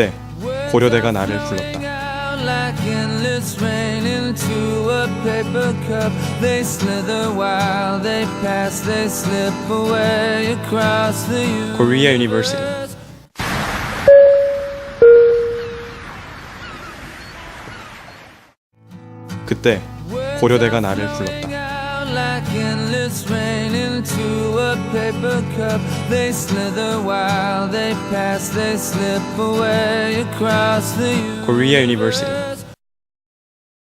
그때 고려대가 나를 불렀다. Korea University. 그때 고려대가 나를 불렀다. Endless rain into a paper cup. They slither while they pass, they slip away across the. Korea University.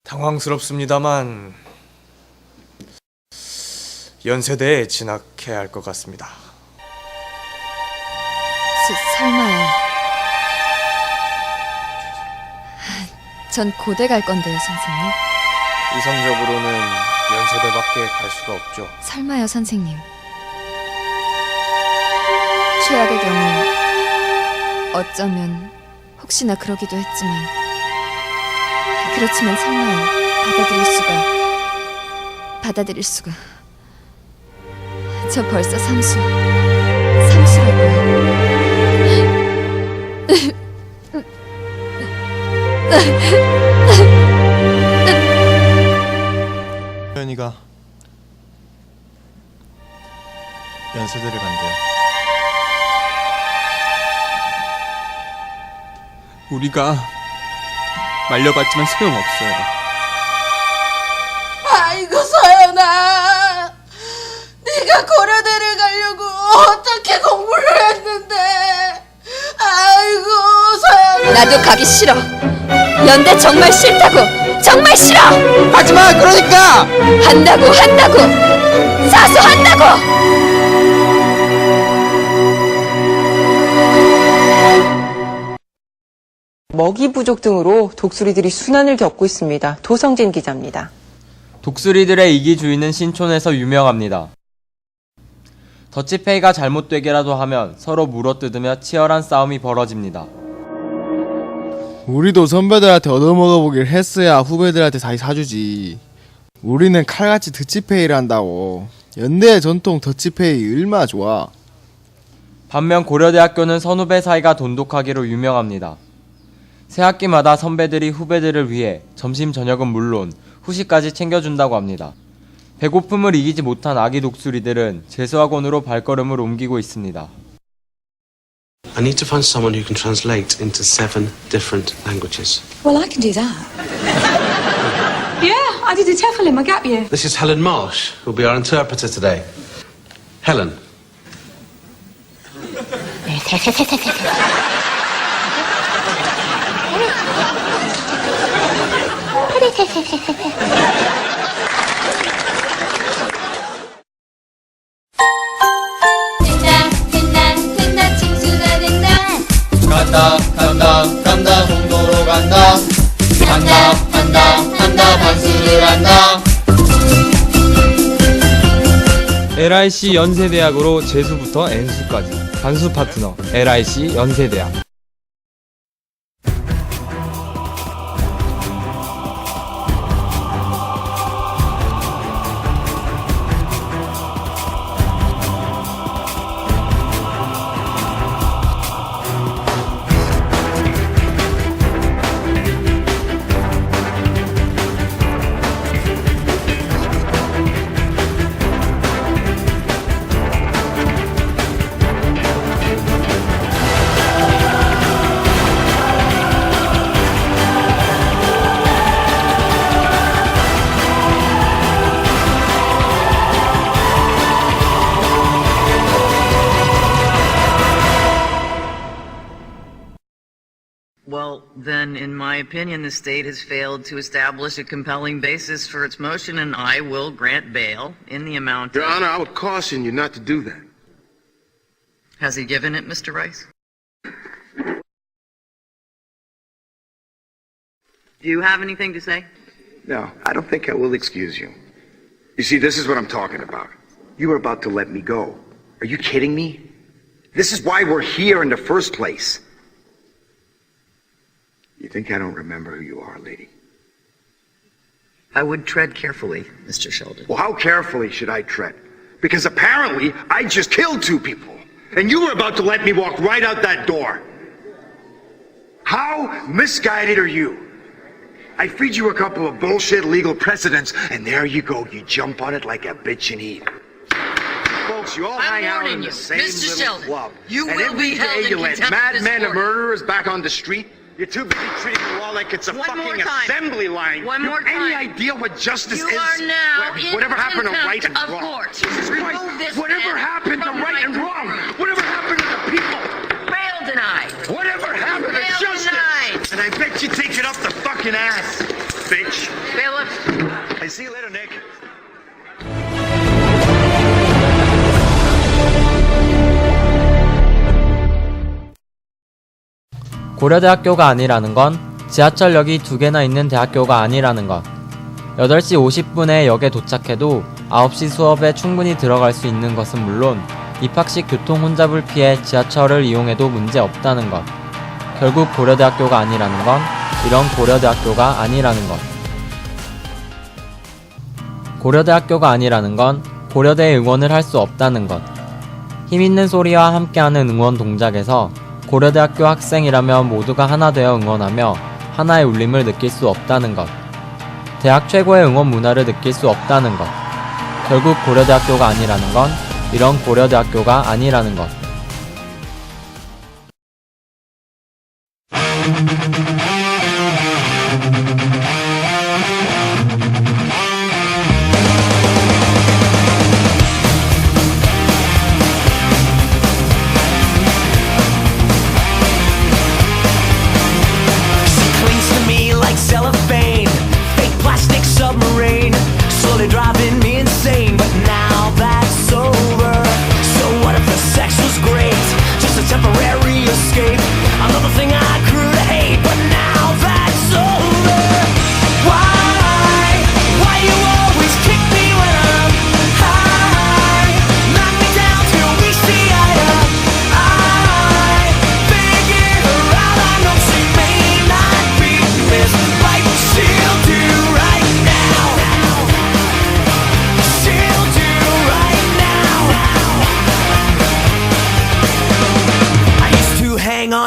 당황스럽습니다만 연세대에 진학해야 할 것 같습니다. 스, 설마요. 전 고대 갈 건데요, 선생님. 이성적으로는 연세대밖에 갈 수가 없죠. 설마요, 선생님. 최악의 경우 어쩌면 혹시나 그러기도 했지만 그렇지만 설마요. 받아들일 수가 받아들일 수가 저 벌써 삼수 삼수라고요. 현이가 연세대를 간대요. 우리가 말려봤지만 소용없어요. 아이고 서연아 네가 고려대를 가려고 어떻게 공부를 했는데 아이고 서연아 나도 가기 싫어. 연대 정말 싫다고. 정말 싫어. 하지마 그러니까 한다고 한다고. 사수한다고. 먹이 부족 등으로 독수리들이 순환을 겪고 있습니다. 도성진 기자입니다. 독수리들의 이기주의는 신촌에서 유명합니다. 더치페이가 잘못되게라도 하면 서로 물어뜯으며 치열한 싸움이 벌어집니다. 우리도 선배들한테 얻어먹어보길 했어야 후배들한테 다시 사주지. 우리는 칼같이 드치페이를 한다고. 연대 전통 더치페이 얼마 좋아. 반면 고려대학교는 선후배 사이가 돈독하기로 유명합니다. 새 학기마다 선배들이 후배들을 위해 점심 저녁은 물론 후식까지 챙겨준다고 합니다. 배고픔을 이기지 못한 아기 독수리들은 재수학원으로 발걸음을 옮기고 있습니다. I need to find someone who can translate into seven different languages. Well, I can do that. yeah, I did a TEFL in my gap year. This is Helen Marsh, who'll be our interpreter today. Helen. LIC 연세대학으로 재수부터 N수까지. 반수 파트너 LIC 연세대학 my opinion, the state has failed to establish a compelling basis for its motion, and I will grant bail in the amount. Your of- Honor, I would caution you not to do that. Has he given it, Mr. Rice? Do you have anything to say? No, I don't think I will excuse you. You see, this is what I'm talking about. You were about to let me go. Are you kidding me? This is why we're here in the first place. You think I don't remember who you are, lady? I would tread carefully, Mr. Sheldon. Well, how carefully should I tread? Because apparently I just killed two people. And you were about to let me walk right out that door. How misguided are you? I feed you a couple of bullshit legal precedents, and there you go. You jump on it like a bitch and eat. Folks, you all I'm hang out warning in the you, same Mr. little Sheldon, club. you and will every be held day in you let contempt this madmen and murderers back on the street. You're too busy treating the law like it's a One more fucking time. assembly line. One You more have Any time. idea what justice is? You is? are now What- in Whatever happened to right and contempt of wrong? court. Jesus Remove Christ. this Whatever man happened to from right my and wrong? courtroom. Whatever happened to the people? Bail denied. Whatever happened to Bail justice? denied. And I bet you take it up the fucking ass, bitch. Phillips. I see you later, Nick. 고려대학교가 아니라는 건 지하철역이 두 개나 있는 대학교가 아니라는 것. 8시 50분에 역에 도착해도 9시 수업에 충분히 들어갈 수 있는 것은 물론 입학식 교통 혼잡을 피해 지하철을 이용해도 문제 없다는 것. 결국 고려대학교가 아니라는 건 이런 고려대학교가 아니라는 것. 고려대학교가 아니라는 건 고려대 응원을 할 수 없다는 것. 힘 있는 소리와 함께하는 응원 동작에서 고려대학교 학생이라면 모두가 하나 되어 응원하며 하나의 울림을 느낄 수 없다는 것. 대학 최고의 응원 문화를 느낄 수 없다는 것. 결국 고려대학교가 아니라는 건 이런 고려대학교가 아니라는 것.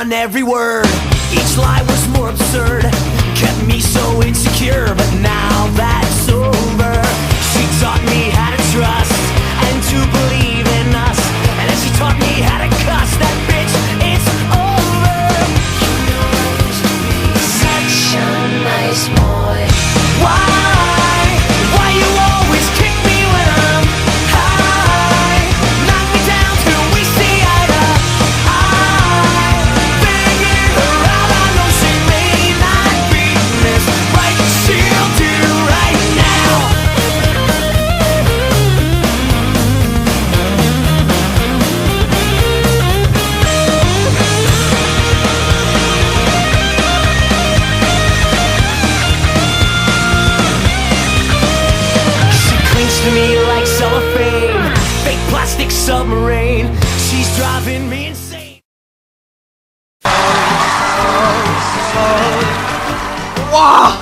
On every word. Each lie was more absurd, kept me so insecure. But now that's to me like cellophane, fake plastic submarine. She's driving me insane. 와!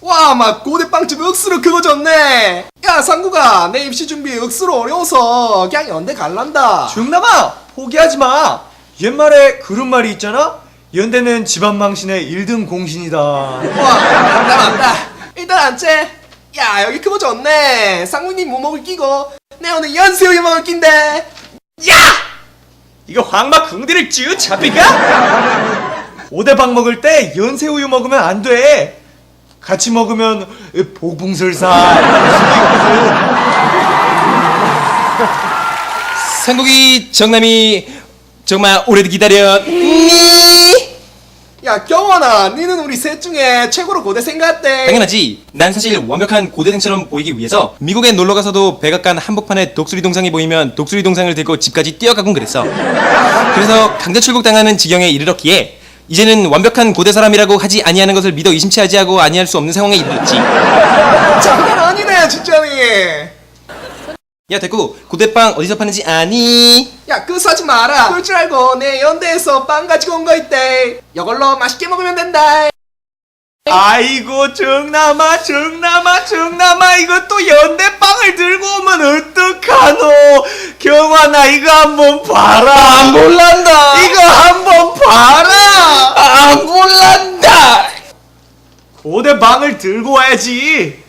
와, 막 고대빵집 억수로 그거 졌네. 야, 상구가 내 입시 준비 억수로 어려워서 그냥 연대 갈란다. 중남아 포기하지 마. 옛말에 그런 말이 있잖아. 연대는 집안 망신의 1등 공신이다. 와, 맞다 맞다. 일단 앉재. 야, 여기 그거 졌네. 상구님 뭐 먹을 끼고 내 오늘 연수우유 먹을 낀데. 야! 이거 황마 궁디를 찌우 잡히가? 오대방 먹을 때 연새우유 먹으면 안 돼. 같이 먹으면 복붕설사. 상국이 정남이 정말 오래 기다려. 야, 경원아, 니는 우리 셋 중에 최고로 고대 생각대. 당연하지. 난 사실 완벽한 고대생처럼 보이기 위해서 미국에 놀러 가서도 백악관 한복판에 독수리 동상이 보이면 독수리 동상을 들고 집까지 뛰어가곤 그랬어. 그래서 강제 출국당하는 지경에 이르렀기에 이제는 완벽한 고대 사람이라고 하지 아니하는 것을 믿어 의심치 하지 하고 아니할 수 없는 상황에 이르렀지. 장난 아니네, 진짜니. 야 됐고 고대빵 어디서 파는지 아니? 야, 그거 사지 마라. 그럴 줄 알고 내 연대에서 빵 가지고 온 거 있대. 이걸로 맛있게 먹으면 된다. 아이고 정남아 정남아 정남아 이거 또 연대빵을 들고 오면 어떡하노 경환아 이거 한번 봐라 안 몰란다 이거 한번 봐라 안 몰란다 고대빵을 들고 와야지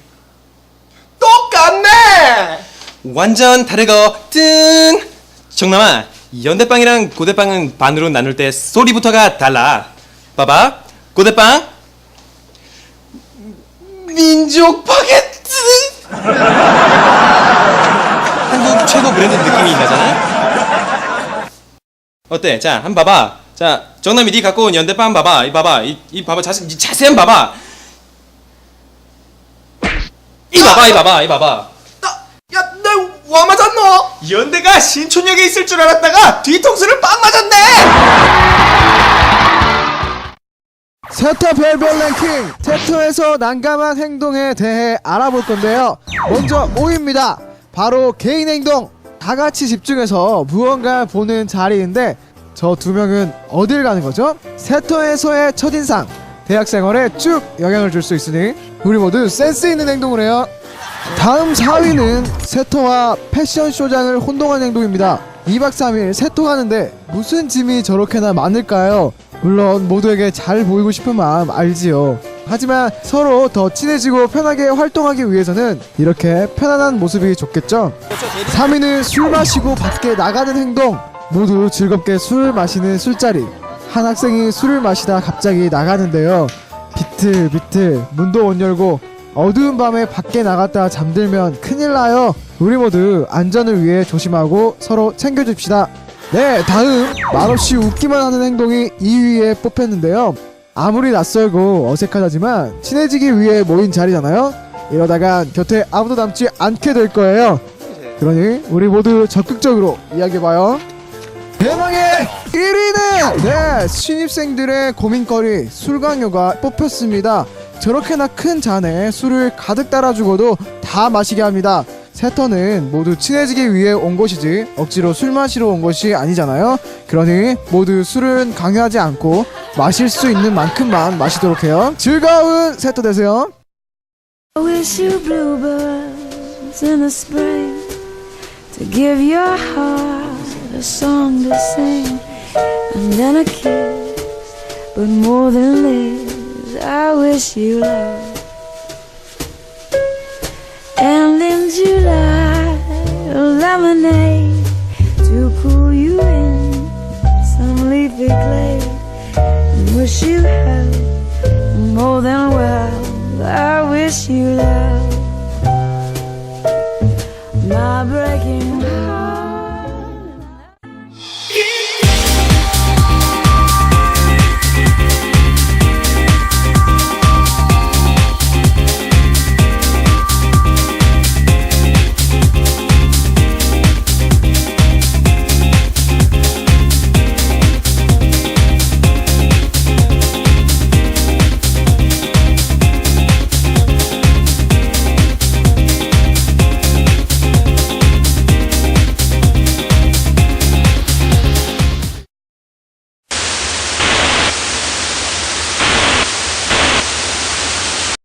똑같네. 완전 다르거든. 정남아 연대빵이랑 고대빵은 반으로 나눌 때 소리부터가 달라. 봐봐 고대빵 민족 바게트. 한국 최고 브랜드 느낌이 나잖아. 어때? 자, 한번 봐봐. 자, 정남이 네 갖고 온 연대빵 봐봐. 이 봐봐. 이, 이 봐봐. 자세, 이 자세히 봐봐. 이 봐봐, 이 봐봐, 이 봐봐. 야, 내와 맞았노? 연대가 신촌역에 있을 줄 알았다가 뒤통수를 빵 맞았네! 세터 별별 랭킹 세터에서 난감한 행동에 대해 알아볼 건데요. 먼저 5위입니다. 바로 개인 행동. 다 같이 집중해서 무언가 보는 자리인데 저 두 명은 어딜 가는 거죠? 세터에서의 첫인상. 대학 생활에 쭉 영향을 줄 수 있으니 우리 모두 센스 있는 행동을 해요 다음 4위는 세터와 패션쇼장을 혼동한 행동입니다 2박 3일 세통하는데 무슨 짐이 저렇게나 많을까요? 물론 모두에게 잘 보이고 싶은 마음 알지요. 하지만 서로 더 친해지고 편하게 활동하기 위해서는 이렇게 편안한 모습이 좋겠죠? 3위는 술 마시고 밖에 나가는 행동. 모두 즐겁게 술 마시는 술자리. 한 학생이 술을 마시다 갑자기 나가는데요. 비틀비틀 문도 못 열고 어두운 밤에 밖에 나갔다 잠들면 큰일 나요. 우리 모두 안전을 위해 조심하고 서로 챙겨줍시다. 네, 다음 말없이 웃기만 하는 행동이 2위에 뽑혔는데요. 아무리 낯설고 어색하다지만 친해지기 위해 모인 자리잖아요. 이러다간 곁에 아무도 남지 않게 될 거예요. 그러니 우리 모두 적극적으로 이야기해봐요. 대망의 1위는 네 신입생들의 고민거리 술 강요가 뽑혔습니다. 저렇게나 큰 잔에 술을 가득 따라주고도 다 마시게 합니다. 세터는 모두 친해지기 위해 온 것이지 억지로 술 마시러 온 것이 아니잖아요. 그러니 모두 술은 강요하지 않고 마실 수 있는 만큼만 마시도록 해요. 즐거운 세터 되세요. I wish you bluebirds in the spring to give your heart a song to sing. and then a kiss. But more than this, I wish you love. And in July, a lemonade to cool you in some leafy glade. And wish you health more than well. I wish you love. My breaking